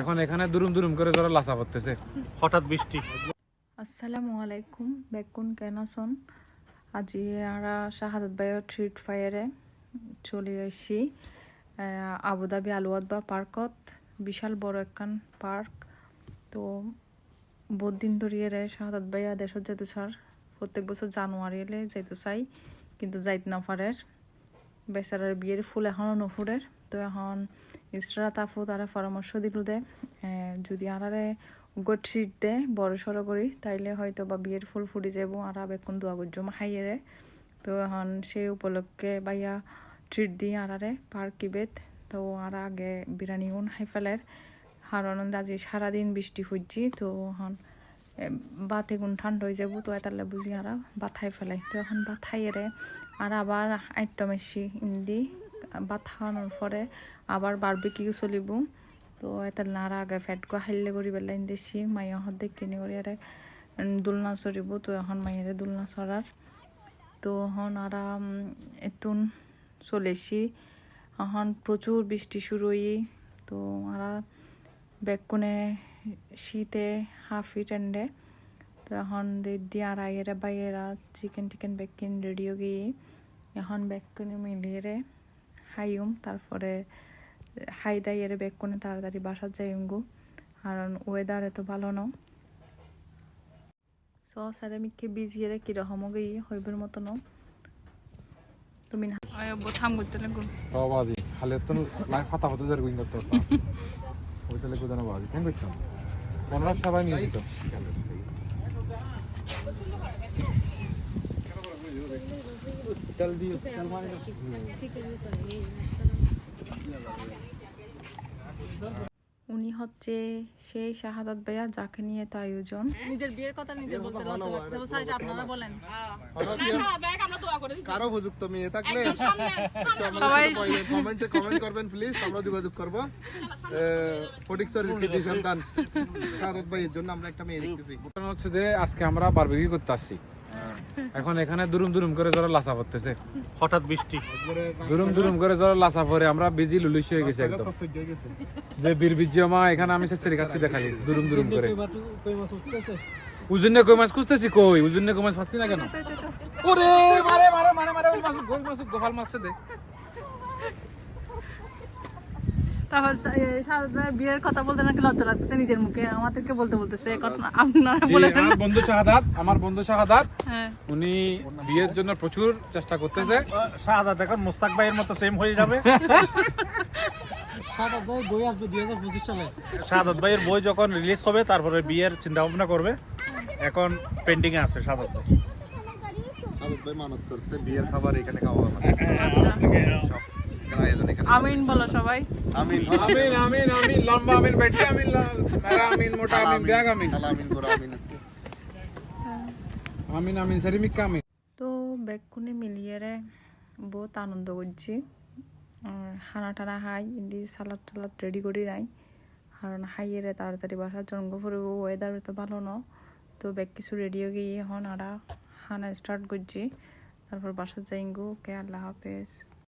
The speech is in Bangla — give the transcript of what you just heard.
এখন এখানে দুরুম দুরুম করে যারা লাসা পড়তেছে। হঠাৎ বৃষ্টি। আসসালামু আলাইকুম বেকুন কেনাসন। আজি আমরা শাহাদত বাইর ট্রিট ফায়ারে চলে আহ, আবুধাবি আলুয়াদ বা পার্কত। বিশাল বড় একখান পার্ক। তো বহুত দিন ধরিয়ে রে শাহাদত বাইয়া দেশত যেতে সার প্রত্যেক বছর জানুয়ারি এলে যেতে চাই কিন্তু যাইতে না পারের বেচারার বিয়ের ফুল এখনও নফুরের তো এখন ইসরা তাফু তারা পরামর্শ দিল দে যদি উগো ট্রিট দে, বড় সড়ো করি, তাইলে হয়তো বা বিয়ের ফুল ফুটি যাব আর বেকুন দোয়া করজম হাইয়েরে তো এখন সেই উপলক্ষে বাইয়া ট্রিট দিই আরারে পার্ক কিবেত। তো আর আগে বিরিয়ানি উন হাই ফেলের কারণ আজি সারাদিন বৃষ্টি ফুটছি, তো এখন বাত এগুন ঠান্ডা হয়ে যাব, তো এতালে বুঝি আর বাথাই ফেলাই। তো এখন বাত খাইয়েরে আর আবার আইটম এসি ইন্দি খাওয়ানোর পরে আবার বারবিকিউ চলিব। তো এতাল নারা আগে ফ্যাট গো হাইলে করি বেলা ইন্দেছি মাইয়া হদ্দে কিনি করি আরে দুলনা চড়িব তো এখন মাইয়ারে দুলনা চড়ার তো এখন আর এতুন চলেছি। এখন প্রচুর বৃষ্টি শুরু হই তো আর বেকুনে শীতে হাফ ফিট এন্ডে তো এখন দিয়ে আর আইয়েরা বাইয়েরা চিকেন টিকেন বেকিন রেডিও গিয়ে এখন বেকুনে মিলিয়ে রে হাইম তারপরে হাই দাইয়ের বেকুনে তাড়াতাড়ি বাসার যাইম গো কারণ ওয়েদার এত ভালো ন। স স্যারে মিকে বিজিয়ে রে কীরকম গিয়ে হইবের মতো ন। তুমি না থাম করতে লাগো। খালে তো লাই ফাতা ফাতা যার গুইন করতে ওই তাহলে কোদানো বাবাজি কেন করছ? পনেরো সবাই নিয়ে দিত তেল দিও তেল মানে উনি হচ্ছে সেই শাহাদাত ভাইয়া যাকে নিয়ে তো আয়োজন। নিজের বিয়ের কথা নিজে বলতে লজ্জা লাগছে। বলছে, "আরে আপনারা বলেন। কারও উপযুক্ত মেয়ে থাকলে সবাই কমেন্টে কমেন্ট করবেন প্লিজ আমরা যোগাযোগ করব। ফটিকসর কৃতি সন্তান সাদত ভাইয়ের জন্য আমরা একটা মেয়ে দেখতেছি। ঘটনা হচ্ছে যে আজকে আমরা বারবিকিউ করতে আসছি। এখন এখানে দুরুম দুরুম করে জোরে লাসা পড়তেছে। হঠাৎ বৃষ্টি। দুরুম দুরুম করে জোরে লাসা পরে আমরা বিজি লুলিশ হয়ে গেছি একদম। হয়ে যে বীর মা এখানে আমি শেষের কাছে দেখাই দুরুম দুরুম করে। উজুন্নে কই মাছ খুঁজতেছি কই? উজুন্নে কই মাছ পাচ্ছি না কেন? ওরে মারে মারে মারে মারে ওই মাছ গোল মাছ গোপাল মাছ দে। তারপর শাহাদাত বিয়ের কথা বলতে নাকি লজ্জা লাগতেছে নিজের মুখে। আমাদেরকে বলতে বলতেছে আপনারা বলে দেন আমার বন্ধু শাহাদাত আমার বন্ধু শাহাদাত হ্যাঁ। উনি বিয়ের জন্য প্রচুর চেষ্টা করতেছে। শাহাদাত এখন মুস্তাক ভাইয়ের মতো সেম হয়ে যাবে। শাহাদাত ভাইয়ের বই যখন রিলিজ হবে তারপরে বিয়ের চিন্তা ভাবনা করবে। এখন পেন্ডিং এ আছে শাহাদাত ভাই। সাদত ভাই মানত করছে বিয়ের খাবার এখানে খাওয়া হবে। আমিন বলো সবাই। আমিন। আমিন আমিন আমিন লম্বা আমিন বেটে আমিন মেরা আমিন মোটা আমিন ব্যাগ আমিন। আমিন করে আমিন আমিন আমিন সেরিমিকা আমিন। তো বেকুনে মিলিয়ে রে বহুত আনন্দ করছি। আর হানা টানা হাই ইন্দি সালাদ টালাদ রেডি করি নাই। কারণ হাইয়ে রে তাড়াতাড়ি বাসার জঙ্গ ফুরব ওয়েদার তো ভালো ন। তো ব্যাগ কিছু রেডিও গিয়ে এখন আরা হানা স্টার্ট করছি। তারপর বাসার যাইঙ্গো কে আল্লাহ হাফেজ।